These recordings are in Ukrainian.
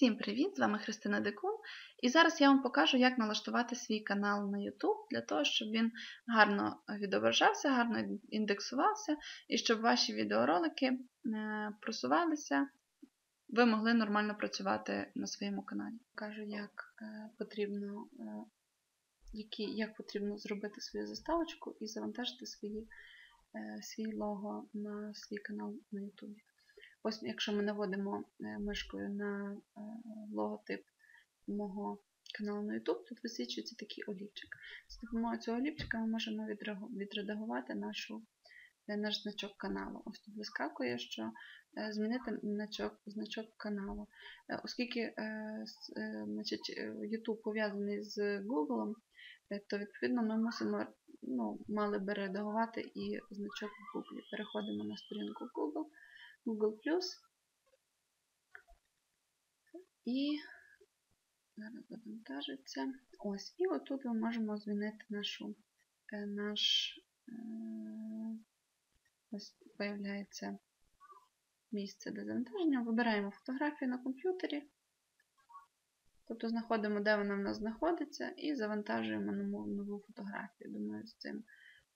Всім привіт! З вами Христина Декун. І зараз я вам покажу, як налаштувати свій канал на YouTube для того, щоб він гарно відображався, гарно індексувався, і щоб ваші відеоролики е, просувалися, ви могли нормально працювати на своєму каналі. Покажу, як е, потрібно е, які, як потрібно зробити свою заставочку і завантажити свої, свій лого на свій канал на YouTube. Ось, якщо ми наводимо е, мишкою на е, логотип мого каналу на YouTube, тут висвічується такий олівчик. З допомогою цього олівчика ми можемо відредагувати нашу, е, наш значок каналу. Ось тут вискакує, що змінити значок значок каналу. Оскільки значить, YouTube пов'язаний з Google, то відповідно ми мусимо ну, мали би редагувати і значок в Google. Переходимо на сторінку Google. Google І зараз завантажиться. Ось, і отут ми можемо змінити нашу, е, наш, е, ось появляється місце для завантаження. Вибираємо фотографію на комп'ютері. Тобто знаходимо, де вона в нас знаходиться, і завантажуємо нову фотографію. Думаю, з цим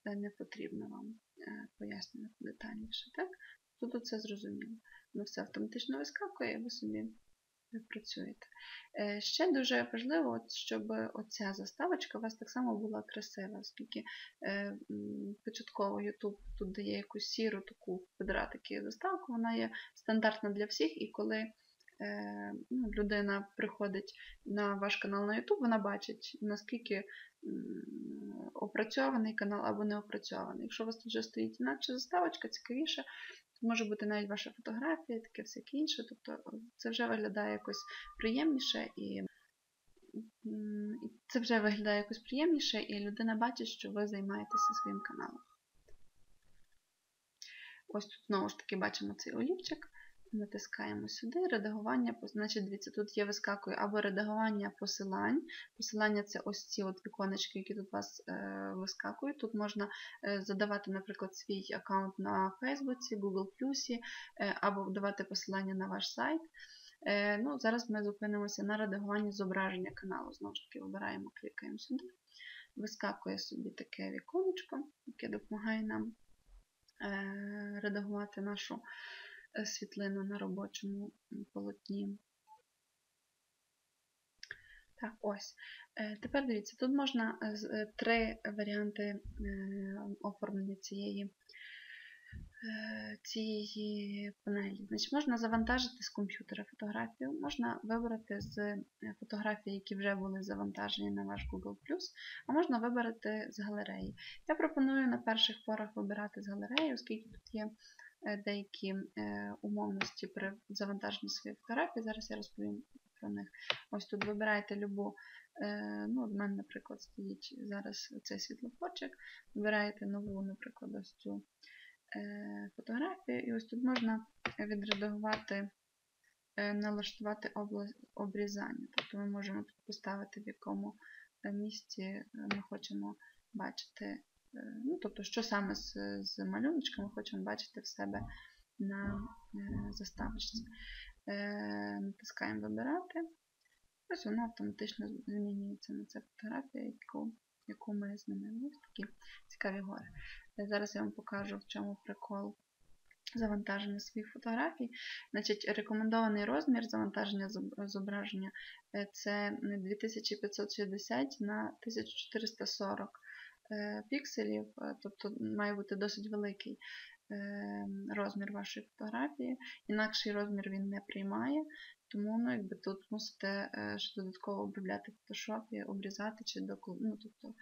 е, не потрібно вам пояснювати детальніше. Так? Тут це зрозуміло. Воно все автоматично вискакує, і ви собі працюєте. Е, ще дуже важливо, щоб оця заставочка у вас так само була красива, оскільки е, початково YouTube тут дає якусь сіру таку квадратики заставку, вона є стандартна для всіх, і коли е, ну, людина приходить на ваш канал на YouTube, вона бачить, наскільки опрацьований канал або не опрацьований. Якщо у вас тут вже стоїть інакша заставочка, цікавіше, Може бути навіть ваша фотографія, таке всяке інше. Тобто це вже виглядає якось приємніше і це вже виглядає якось приємніше, і людина бачить, що ви займаєтеся своїм каналом. Ось тут знову ж таки бачимо цей олівчик. Натискаємо сюди редагування, значить, дивіться, тут є вискакує або редагування посилань. Посилання це ось ці от віконечки, які тут у вас е, вискакують. Тут можна е, задавати, наприклад, свій аккаунт на Фейсбуці, Google е, або давати посилання на ваш сайт. Е, ну, Зараз ми зупинимося на редагуванні зображення каналу. Знову ж таки, вибираємо, клікаємо сюди. Вискакує собі таке віконечко, яке допомагає нам е, редагувати нашу. Е, світлину на робочому полотні. Так, ось. Е, тепер дивіться, тут можна е, три варіанти оформлення цієї цієї панелі. Значить, Можна завантажити з комп'ютера фотографію, можна вибрати з фотографій, які вже були завантажені на ваш Google, а можна вибрати з галереї. Я пропоную на перших порах вибирати з галереї, оскільки тут є Е, деякі е, умовності при завантаженні своєї фотографії. Зараз я розповім про них. Ось тут вибираєте любу, е, ну, в мене, наприклад, стоїть зараз цей світлофорчик. Вибираєте нову, наприклад, ось цю фотографію, і ось тут можна відредагувати, налаштувати обрізання. Тобто ми можемо тут поставити, в якому місці ми хочемо бачити Е, ну, тобто, що саме з, з малюночками хочемо бачити в себе на е, заставочці. Е, натискаємо Вибирати. Ось воно автоматично змінюється на цю фотографію, яку яку ми змінили. Ось такі цікаві гори. Зараз я вам покажу, в чому прикол завантаження своїх фотографій. Значить, Рекомендований розмір завантаження зображення це 2560 на 1440 Е, пікселів, е, тобто має бути досить великий е, розмір вашої фотографії, інакший розмір він не приймає, тому ну, якби тут мусите ще додатково обробляти в фотошопі, обрізати чи ну, тобто,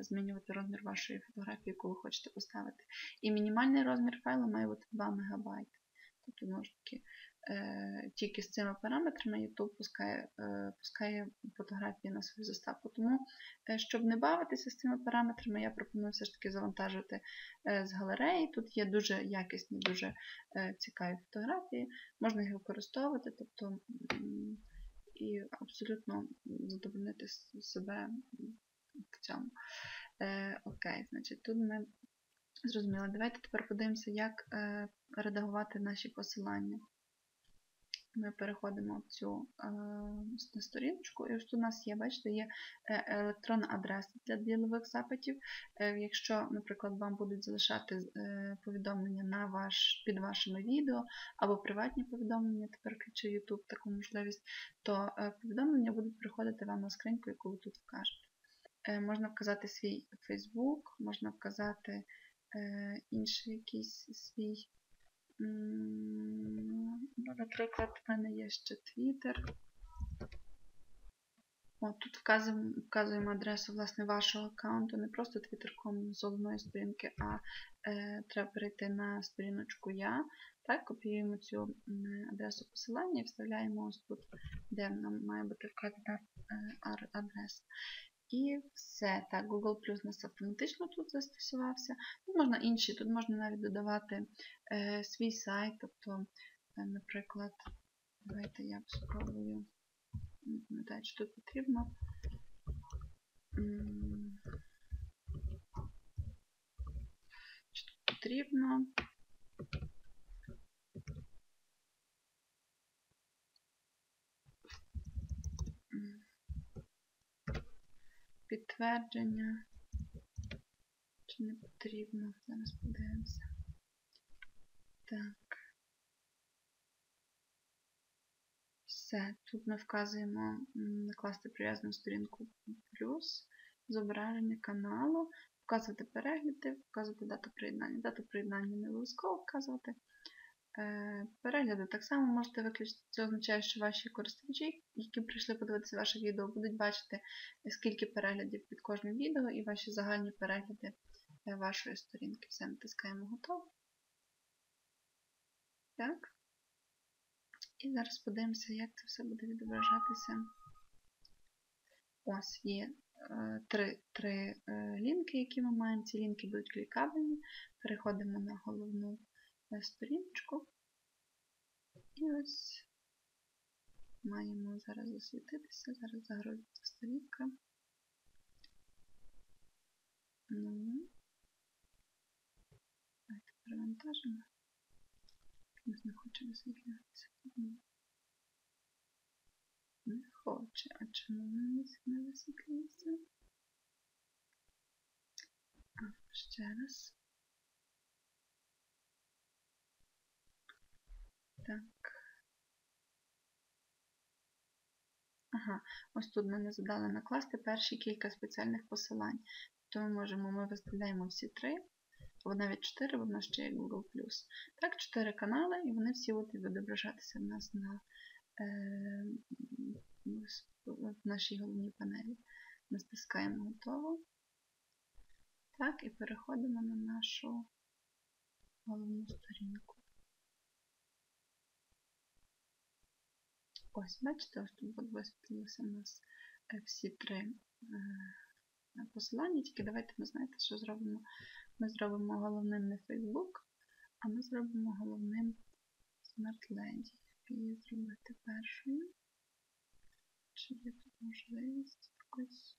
змінювати розмір вашої фотографії, яку ви хочете поставити. І мінімальний розмір файлу має бути 2 МБ. Тобто, знову ж таки, Е, тільки з цими параметрами YouTube пускає е, пускає фотографії на свою заставку. Тому, е, щоб не бавитися з цими параметрами, я пропоную все ж таки завантажити з галереї. Тут є дуже якісні, дуже цікаві фотографії, можна їх використовувати, тобто і абсолютно задовольнити себе в цьому. Окей, значить, тут ми зрозуміли. Давайте тепер подивимося, як редагувати наші посилання ми переходимо в цю е, сторіночку, і ось тут у нас є, бачите, є е, електронна адреса для ділових запитів. Е, якщо, наприклад, вам будуть залишати повідомлення на ваш, під вашими відео або приватні повідомлення, тепер включу YouTube таку можливість, то повідомлення будуть приходити вам на скриньку, яку ви тут вкажете. Можна вказати свій Facebook, можна вказати інший якийсь свій Ну, Наприклад, в мене є ще Twitter. О, тут вказуємо, вказуємо адресу власне, вашого аккаунту, не просто Twitter.com з головної сторінки, а е, треба перейти на сторіночку Я. Так, Копіюємо цю адресу посилання і вставляємо ось тут, де нам має бути вказана е, адреса. І все. Так, Google Plus нас автоматично тут застосувався. Тут можна інші, тут можна навіть додавати е, свій сайт, тобто, е, наприклад, давайте я спробую, не пам'ятаю, що тут потрібно. Що тут потрібно? Підтвердження. Чи не потрібно? Зараз подивимося. Так. Все. Тут ми вказуємо накласти прив'язану сторінку плюс, зображення каналу, вказувати перегляди, вказувати дату приєднання. Дату приєднання не обов'язково вказувати. Е, перегляди так само можете виключити. Це означає, що ваші користувачі, які прийшли подивитися ваше відео, будуть бачити, скільки переглядів під кожним відео і ваші загальні перегляди е, вашої сторінки. Все, натискаємо готово. Так. І зараз подивимося, як це все буде відображатися. Ось є е, три три е, лінки, які ми маємо. Ці лінки будуть клікабельні. Переходимо на головну на сторіночку. І ось маємо зараз засвітитися, зараз загрузиться сторінка. Ну, давайте перевантажимо. Чомусь не хоче висвітлюватися. Не хоче. А чому не висвітлюється? Ще раз. Так. Ага, ось тут ми не задали накласти перші кілька спеціальних посилань. То ми можемо, ми виставляємо всі три, або навіть чотири, бо в нас ще є Google+. Так, чотири канали, і вони всі будуть відображатися в нас на е, в нашій головній панелі. Натискаємо готово. Так, і переходимо на нашу головну сторінку. Ось, бачите, ось тут висвітлилися у нас е, всі три е, посилання, тільки давайте ми знаєте, що зробимо. Ми зробимо головним не Facebook, а ми зробимо головним SmartLady. Її зробити першою. Чи є тут можливість якось?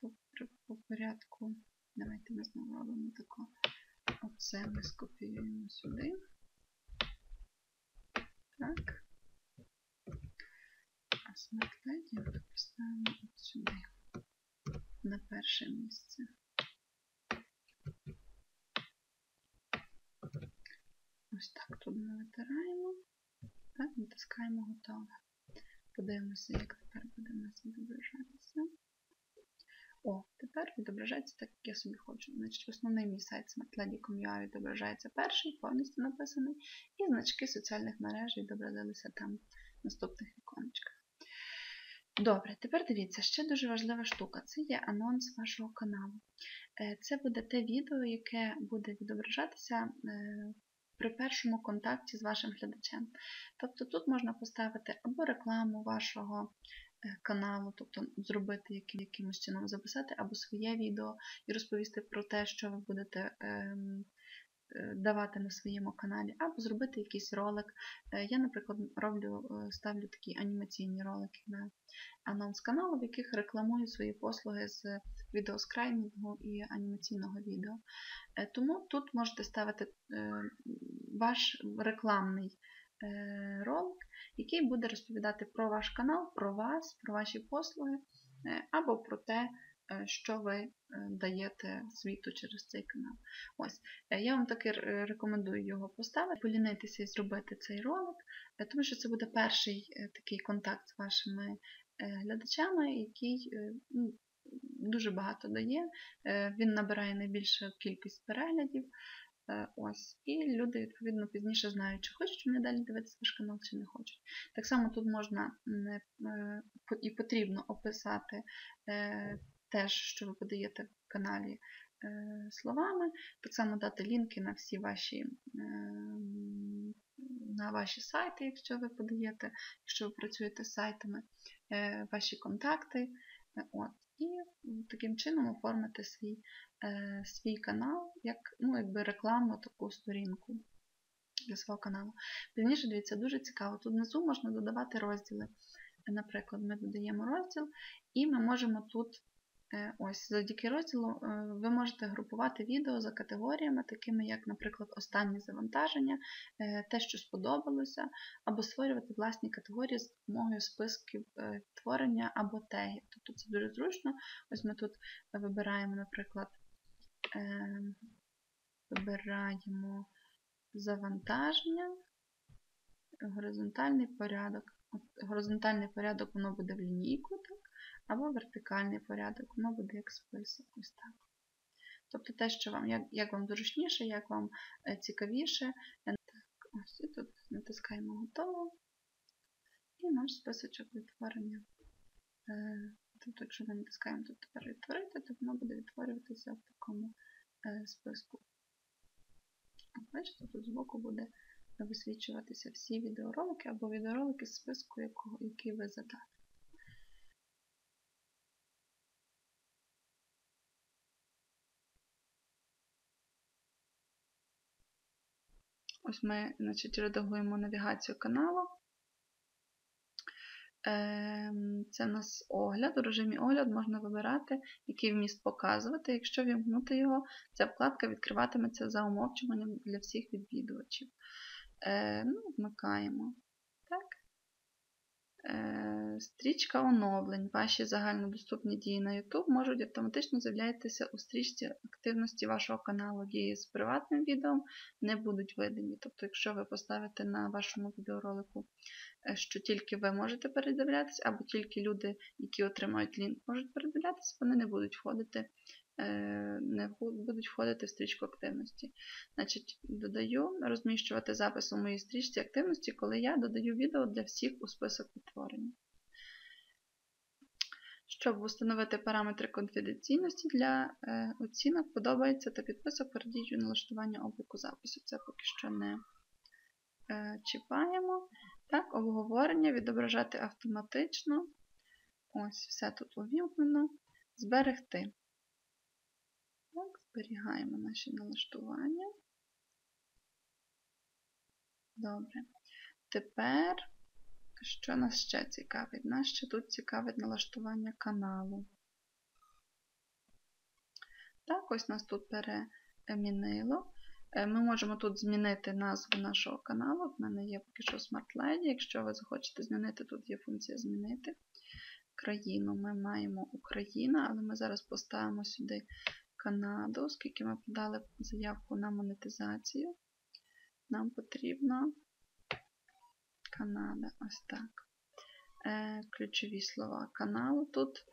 Тобто по порядку, давайте ми знову робимо таку. Оце ми скопіюємо сюди. Так. А смарт-леді поставимо от сюди, на перше місце. Ось так тут ми витираємо. Так, натискаємо готове. Подивимося, як тепер буде нас відображатися. О, тепер відображається так, як я собі хочу. Значить, Основний мій сайт smartlady.com.ua відображається перший, повністю написаний, і значки соціальних мереж відобразилися там в наступних іконочках. Добре, тепер дивіться, ще дуже важлива штука це є анонс вашого каналу. Е, це буде те відео, яке буде відображатися е, при першому контакті з вашим глядачем. Тобто тут можна поставити або рекламу вашого каналу, тобто зробити якимось чином записати або своє відео і розповісти про те, що ви будете ем, давати на своєму каналі, або зробити якийсь ролик. Я, наприклад, роблю, ставлю такі анімаційні ролики на анонс каналу, в яких рекламую свої послуги з відеоскрайнінгу і анімаційного відео. Тому тут можете ставити ваш рекламний ролик, який буде розповідати про ваш канал, про вас, про ваші послуги, або про те, Е, що ви е, даєте світу через цей канал. Ось, е, Я вам таки рекомендую його поставити, полінитися і зробити цей ролик, тому що це буде перший такий контакт з вашими глядачами, який ну, дуже багато дає, він набирає найбільшу кількість переглядів. Ось, І люди, відповідно, пізніше знають, чи хочуть вони далі дивитися ваш канал, чи не хочуть. Так само тут можна і потрібно описати теж, що ви подаєте в каналі е, словами, так само дати лінки на всі ваші е, на ваші сайти, якщо ви подаєте, якщо ви працюєте з сайтами, е, ваші контакти. От. І таким чином оформити свій свій канал, як ну, якби рекламну таку сторінку для свого каналу. Пізніше, дивіться, дуже цікаво. Тут внизу можна додавати розділи. Наприклад, ми додаємо розділ, і ми можемо тут Е, ось, завдяки розділу е, ви можете групувати відео за категоріями, такими як, наприклад, останні завантаження, е, те, що сподобалося, або створювати власні категорії з допомогою списків творення або тегів. Тобто це дуже зручно. Ось ми тут вибираємо, наприклад, вибираємо завантаження, горизонтальний порядок. Горизонтальний порядок воно буде в лінійку. так? Або вертикальний порядок, воно буде як список. ось так. Тобто те, що вам, як як вам зручніше, як вам е, цікавіше. Так, ось І тут натискаємо готово. І наш списочок відтворення. Е, тобто, якщо ми натискаємо тут тепер відтворити, то воно буде відтворюватися в такому е, списку. Бачите, тут збоку буде висвічуватися всі відеоролики або відеоролики з списку, який ви задали. Ось ми значить, редагуємо навігацію каналу. Ем, це у нас огляд. У режимі огляд можна вибирати, який вміст показувати. Якщо вімкнути його, ця вкладка відкриватиметься за умовчуванням для всіх відвідувачів. Е, ну, Вмикаємо. Е, стрічка оновлень. Ваші загальнодоступні дії на YouTube можуть автоматично з'являтися у стрічці активності вашого каналу. Дії з приватним відео не будуть видані. Тобто, якщо ви поставите на вашому відеоролику, е, що тільки ви можете передивлятися, або тільки люди, які отримають лінк, можуть передивлятися, вони не будуть входити не будуть входити в стрічку активності. Значить, Додаю розміщувати запис у моїй стрічці активності, коли я додаю відео для всіх у список відтворення. Щоб встановити параметри конфіденційності для е, оцінок, подобається та підписок передію налаштування обліку запису. Це поки що не е, чіпаємо. Так, обговорення відображати автоматично. Ось, все тут увімкнено. Зберегти. Так, зберігаємо наші налаштування. Добре. Тепер, що нас ще цікавить? Нас ще тут цікавить налаштування каналу. Так, ось нас тут перемінило. Е, ми можемо тут змінити назву нашого каналу. В мене є поки що Smart Lady. Якщо ви захочете змінити, тут є функція змінити. Країну ми маємо Україна, але ми зараз поставимо сюди Канаду, оскільки ми подали заявку на монетизацію. Нам потрібно Канада, ось так. Е, Ключові слова каналу. Тут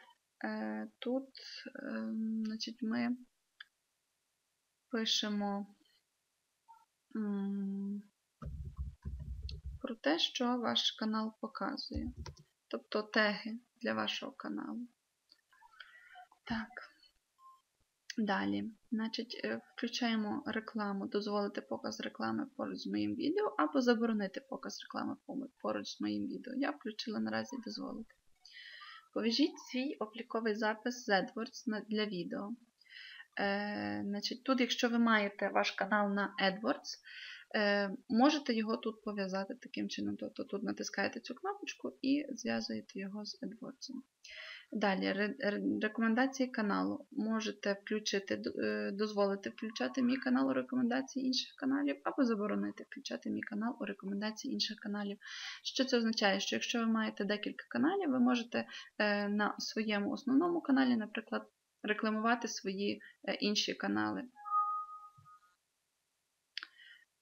е, тут е, значить, ми пишемо про те, що ваш канал показує. Тобто теги для вашого каналу. Так. Далі, значить, е, включаємо рекламу, дозволити показ реклами поруч з моїм відео, або заборонити показ реклами поруч з моїм відео. Я включила наразі дозволити. Повіжіть свій обліковий запис з AdWords для відео. Е, значить, Тут, якщо ви маєте ваш канал на AdWords, е, можете його тут пов'язати таким чином. Тобто тут натискаєте цю кнопочку і зв'язуєте його з AdWords. Далі, рекомендації каналу. Можете включити, е, дозволити включати мій канал у рекомендації інших каналів, або заборонити включати мій канал у рекомендації інших каналів. Що це означає? Що якщо ви маєте декілька каналів, ви можете е, на своєму основному каналі, наприклад, рекламувати свої е, інші канали.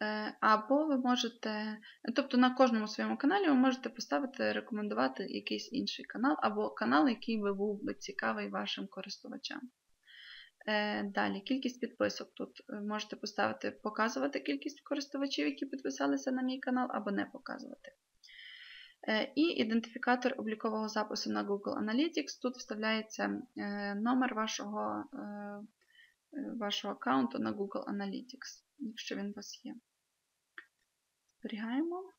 Е, або ви можете, тобто на кожному своєму каналі ви можете поставити, рекомендувати якийсь інший канал, або канал, який би був би цікавий вашим користувачам. Е, далі, кількість підписок. Тут можете поставити, показувати кількість користувачів, які підписалися на мій канал, або не показувати. Е, і ідентифікатор облікового запису на Google Analytics. Тут вставляється номер вашого вашого аккаунту на Google Analytics, якщо він у вас є. Зберігаємо.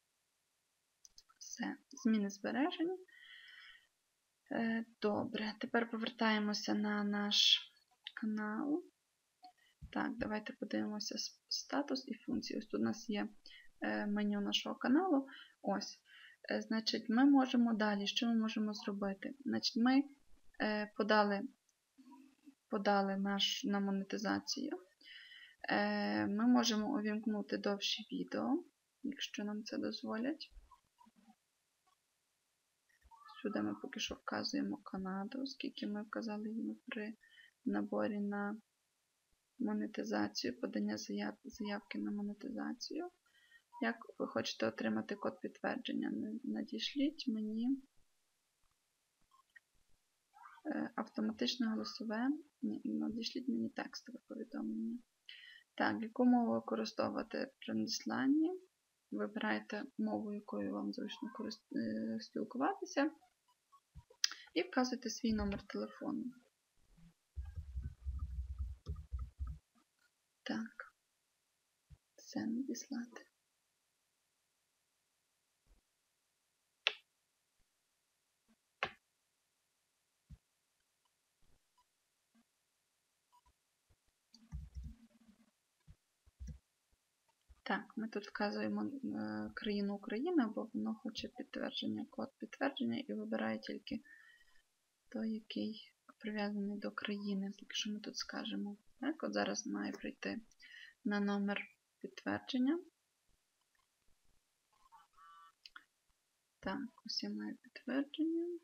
Все, зміни збережені. Е, добре, тепер повертаємося на наш канал. Так, давайте подивимося статус і функції. Ось тут у нас є е, меню нашого каналу. Ось. Е, значить, ми можемо далі, що ми можемо зробити? Значить, Ми подали подали наш, на монетизацію. Ми можемо увімкнути довше відео якщо нам це дозволять. Сюди ми поки що вказуємо Канаду, оскільки ми вказали їм при наборі на монетизацію, подання заяв, заявки на монетизацію. Як ви хочете отримати код підтвердження, надішліть мені е, автоматичне голосове, надішліть мені текстове повідомлення. Так, яку мову використовувати при надісланні? Вибираєте мову, якою вам зручно е, спілкуватися, і вказуєте свій номер телефону. Так, все надіслати. Так, ми тут вказуємо е, країну України, бо воно хоче підтвердження, код підтвердження і вибирає тільки той, який прив'язаний до країни. Так що ми тут скажемо. Так, От зараз має прийти на номер підтвердження. Так, ось я маю підтвердження.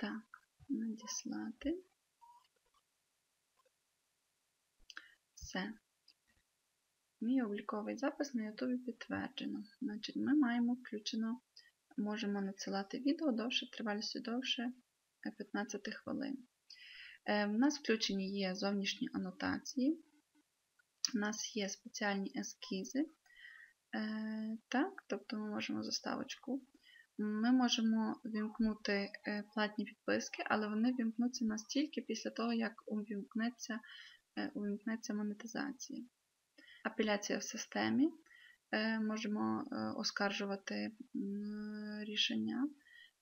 Так, надіслати. Все. Мій обліковий запис на YouTube підтверджено. Значить, Ми маємо включено, можемо надсилати відео довше, тривалістю довше 15 хвилин. У е, нас включені є зовнішні анотації, у нас є спеціальні ескізи. Е, так, Тобто ми можемо заставочку ми можемо вімкнути е, платні підписки, але вони вімкнуться нас тільки після того, як увімкнеться, е, увімкнеться монетизація. Апеляція в системі. Е, можемо оскаржувати рішення,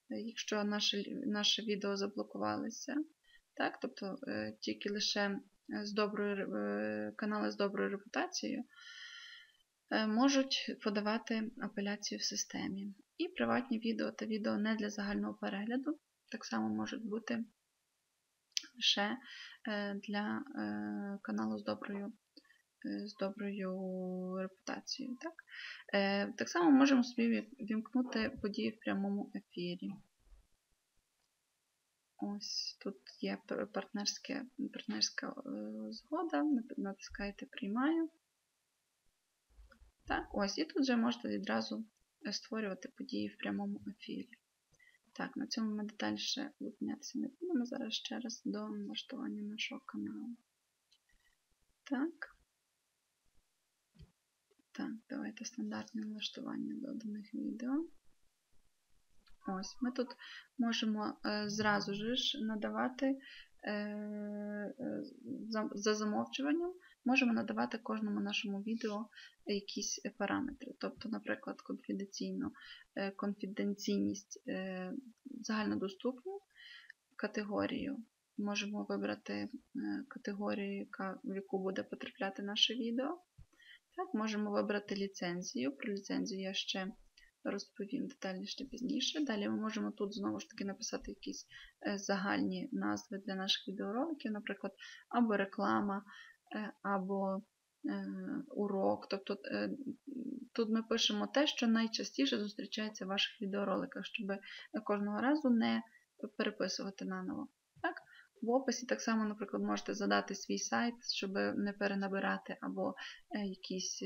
якщо наше наше відео заблокувалося. Так? Тобто тільки лише з доброю, канали з доброю репутацією можуть подавати апеляцію в системі. І приватні відео та відео не для загального перегляду, так само можуть бути лише е, для е, каналу з доброю е, з доброю репутацією. Так Так само можемо собі вімкнути події в прямому ефірі. Ось тут є партнерська згода, натискаєте Приймаю. Так, ось, І тут вже можете відразу створювати події в прямому ефірі. Так, на цьому ми детальніше зупинятися не будемо. Зараз ще раз до налаштування нашого каналу. Так. Так, давайте стандартне налаштування доданих відео. Ось, ми тут можемо е, зразу ж надавати е, е, за замовчуванням можемо надавати кожному нашому відео якісь е, параметри. Тобто, наприклад, конфіденційну, е, конфіденційність е, загальнодоступну категорію. Можемо вибрати категорію, в яку буде потрапляти наше відео. Так, Можемо вибрати ліцензію. Про ліцензію я ще розповім детальніше пізніше. Далі ми можемо тут знову ж таки написати якісь загальні назви для наших відеороликів, наприклад, або реклама, або е, урок. Тобто тут ми пишемо те, що найчастіше зустрічається в ваших відеороликах, щоб кожного разу не переписувати наново. Так? В описі так само, наприклад, можете задати свій сайт, щоб не перенабирати, або якісь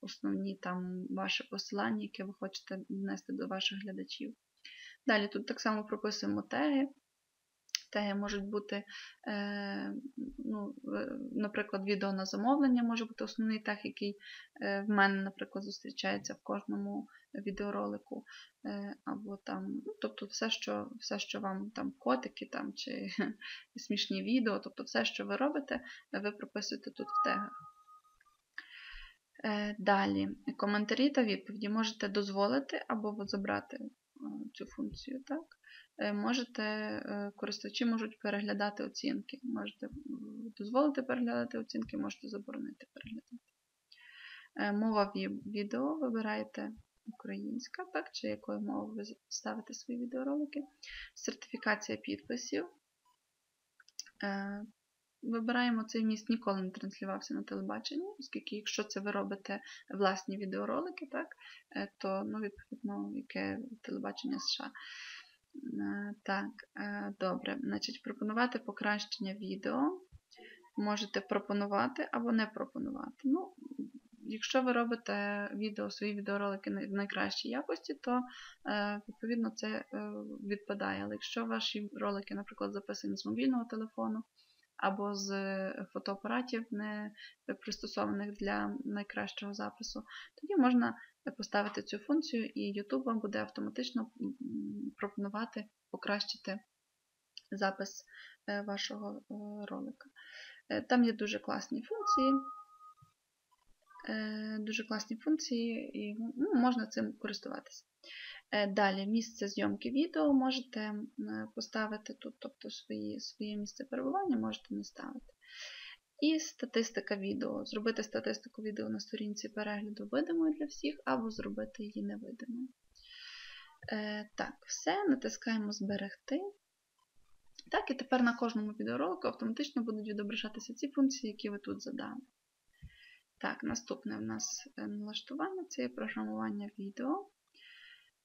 основні там ваші посилання, які ви хочете внести до ваших глядачів. Далі тут так само прописуємо теги. Теги можуть бути, е, ну, наприклад, відео на замовлення може бути основний тег, який е, в мене, наприклад, зустрічається в кожному відеоролику. Е, або там, ну, Тобто все, що все, що вам там котики там, чи смішні відео, тобто все, що ви робите, ви прописуєте тут в тегах. Далі, коментарі та відповіді можете дозволити або забрати цю функцію. так? Е, можете, е, користувачі можуть переглядати оцінки. Можете дозволити переглядати оцінки, можете заборонити переглядати. Е, мова відео вибираєте українська, так, чи якою мовою ви ставите свої відеоролики. Сертифікація підписів. Вибираємо цей міст, ніколи не транслювався на телебаченні, оскільки, якщо це ви робите власні відеоролики, так, то ну, відповідно, яке телебачення США. Е, так, е, добре. Значить, пропонувати покращення відео. Можете пропонувати або не пропонувати. Ну, Якщо ви робите відео, свої відеоролики в найкращій якості, то е, відповідно це відпадає. Але якщо ваші ролики, наприклад, записані з мобільного телефону, або з фотоапаратів, не пристосованих для найкращого запису, тоді можна поставити цю функцію, і YouTube вам буде автоматично пропонувати покращити запис е, вашого е, ролика. Е, там є дуже класні функції. Дуже класні функції, і ну, можна цим користуватися. Далі, місце зйомки відео можете поставити тут, тобто свої, своє місце перебування можете не ставити. І статистика відео. Зробити статистику відео на сторінці перегляду видимою для всіх, або зробити її невидимою. Е, Так, все, натискаємо Зберегти. Так, і тепер на кожному відеоролику автоматично будуть відображатися ці функції, які ви тут задали. Так, наступне в нас е, налаштування це є програмування відео.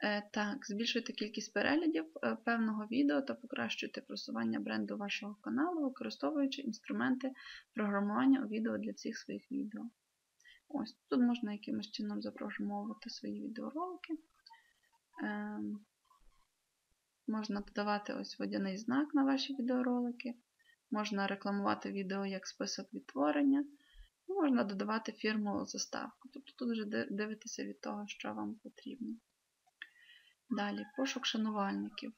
Е, так, збільшуйте кількість переглядів е, певного відео та покращуйте просування бренду вашого каналу, використовуючи інструменти програмування відео для всіх своїх відео. Ось Тут можна якимось чином запрограмовувати свої відеоролики. Ем, можна додавати ось водяний знак на ваші відеоролики. Можна рекламувати відео як список відтворення. Можна додавати фірму заставку. Тобто тут вже дивитися від того, що вам потрібно. Далі пошук шанувальників.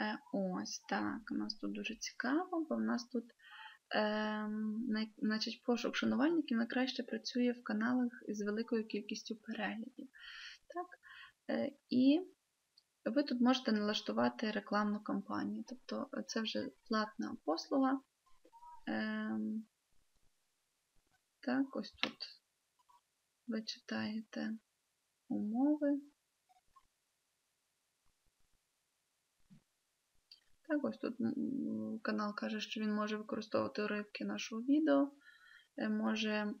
Е, Ось так, у нас тут дуже цікаво, бо в нас тут е, значить, пошук шанувальників найкраще працює в каналах з великою кількістю переглядів. Так? Е, І ви тут можете налаштувати рекламну кампанію. Тобто це вже платна послуга. Е, так, ось тут ви читаєте умови. Так, ось тут канал каже, що він може використовувати уривки нашого відео. Е, може,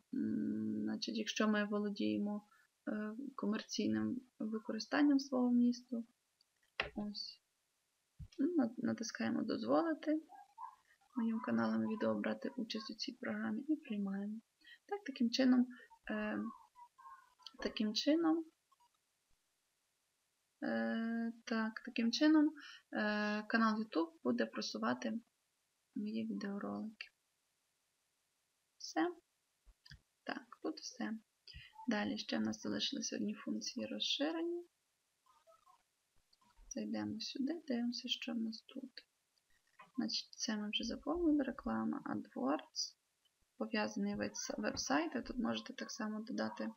значить, якщо ми володіємо е, комерційним використанням свого місту, ось, ну, натискаємо Дозволити моїм каналам відео брати участь у цій програмі і приймаємо. Так, Таким чином, е, таким чином так, Таким чином, е, канал YouTube буде просувати мої відеоролики. Все. Так, тут все. Далі ще в нас залишилися одні функції розширення. Зайдемо сюди, дивимося, що в нас тут. Значить, це ми вже заповнили реклама AdWords. Пов'язаний вид веб-сайту. Тут можете так само додати е,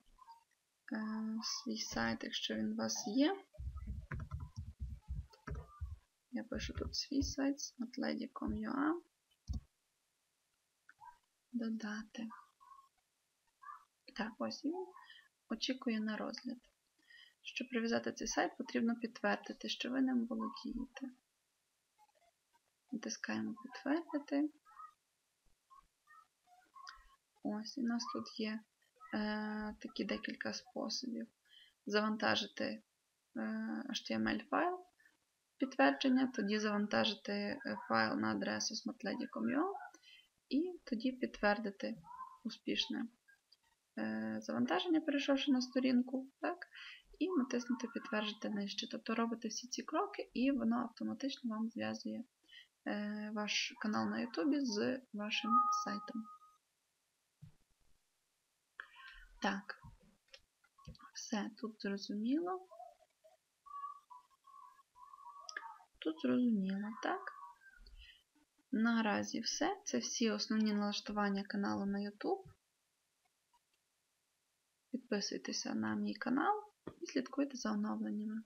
свій сайт, якщо він у вас є. Я пишу тут свій сайт smartlady.com.ua. Додати. Так, ось він. Очікує на розгляд. Щоб прив'язати цей сайт, потрібно підтвердити, що ви ним володієте. Натискаємо підтвердити. Ось, і у нас тут є е, такі декілька способів. Завантажити е, HTML файл підтвердження, тоді завантажити е, файл на адресу smartlady.com.ua і тоді підтвердити успішне е, завантаження, перейшовши на сторінку, так, і натиснути підтвердити нижче. Тобто робите всі ці кроки, і воно автоматично вам зв'язує е, ваш канал на YouTube з вашим сайтом. Так, все тут зрозуміло. Тут зрозуміло, так? Наразі все. Це всі основні налаштування каналу на YouTube. Підписуйтеся на мій канал і слідкуйте за оновленнями.